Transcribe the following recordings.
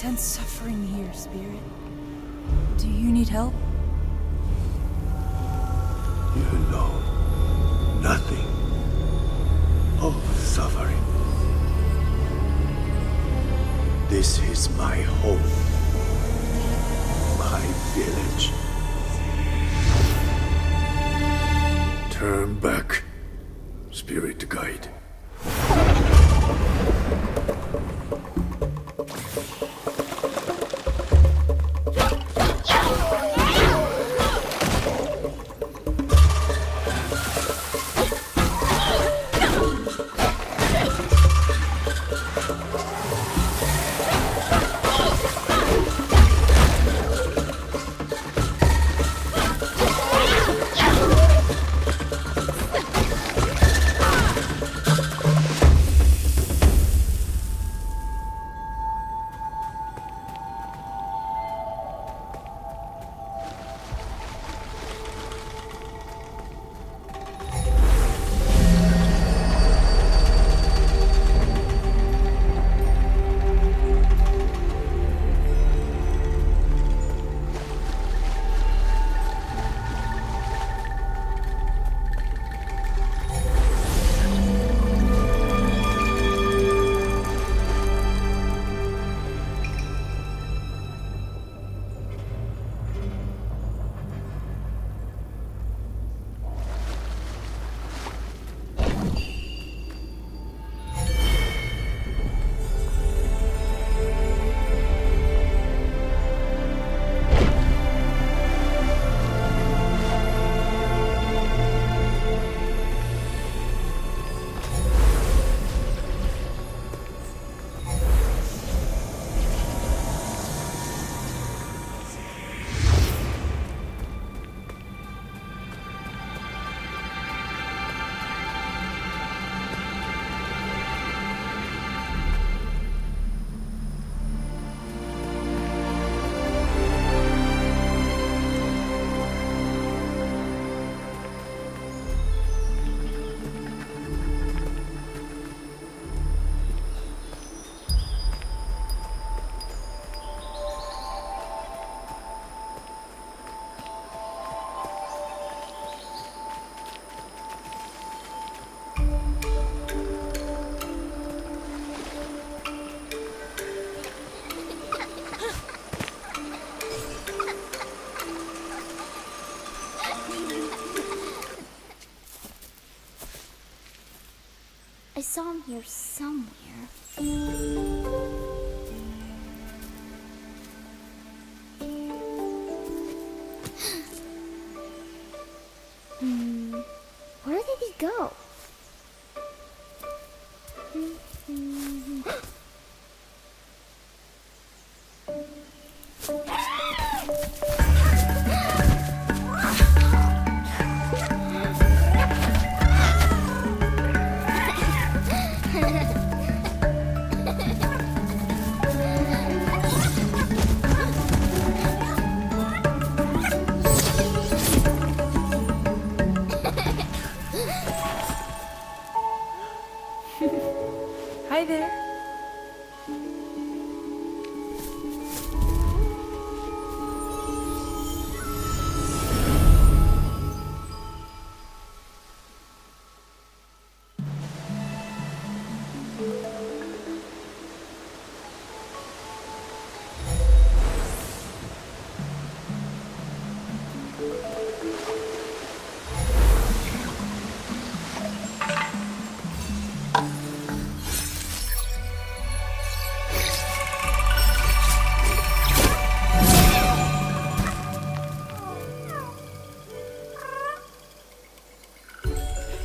sense suffering here, Spirit. Do you need help? You know nothing of suffering. This is my home, my village. Turn back, spirit guide.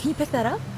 Can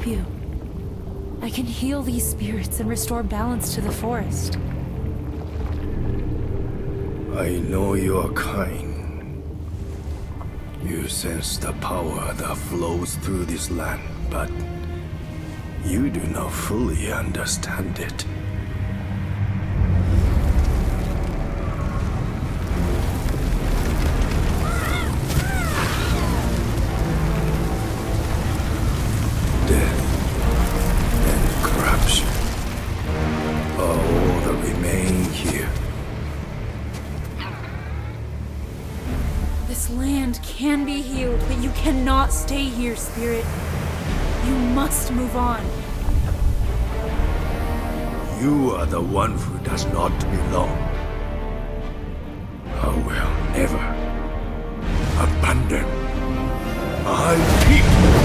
help you. I can heal these spirits and restore balance to the forest. I know you are kind. You sense the power that flows through this land, but you do not fully understand it. Cannot stay here, Spirit. You must move on. You are the one who does not belong. I will never abandon my people.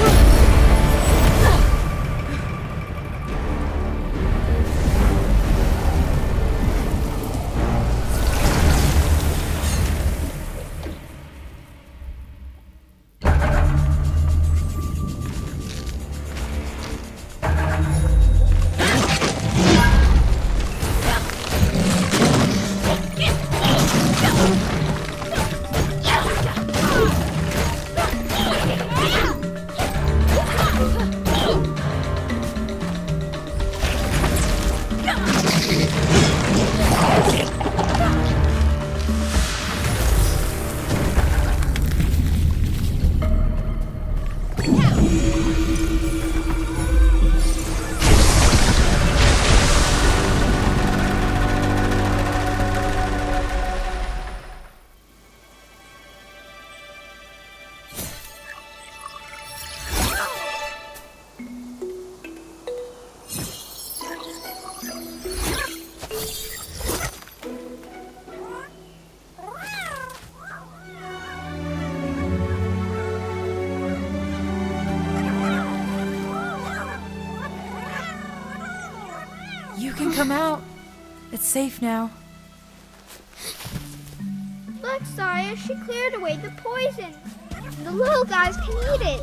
Come out. It's safe now. Look, Saya, she cleared away the poison. The little guys can eat it.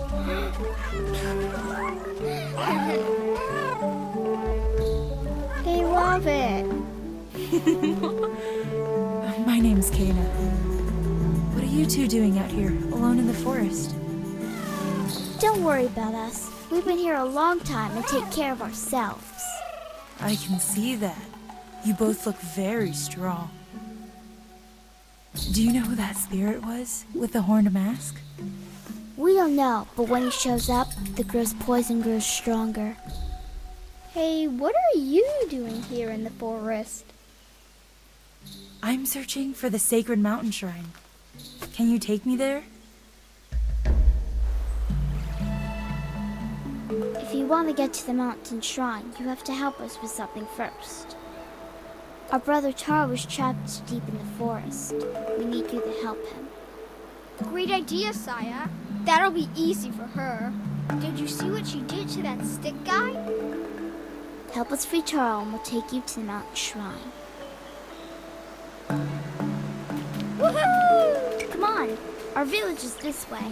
they love it. My name's Kana. What are you two doing out here, alone in the forest? Don't worry about us. We've been here a long time and take care of ourselves. I can see that. You both look very strong. Do you know who that spirit was with the horned mask? We don't know, but when he shows up, the girl's poison grows stronger. Hey, what are you doing here in the forest? I'm searching for the sacred mountain shrine. Can you take me there? If you want to get to the mountain shrine, you have to help us with something first. Our brother Taro was trapped deep in the forest. We need you to help him. Great idea, Saya. That'll be easy for her. Did you see what she did to that stick guy? Help us free Taro and we'll take you to the mountain shrine. Woohoo! Come on, our village is this way.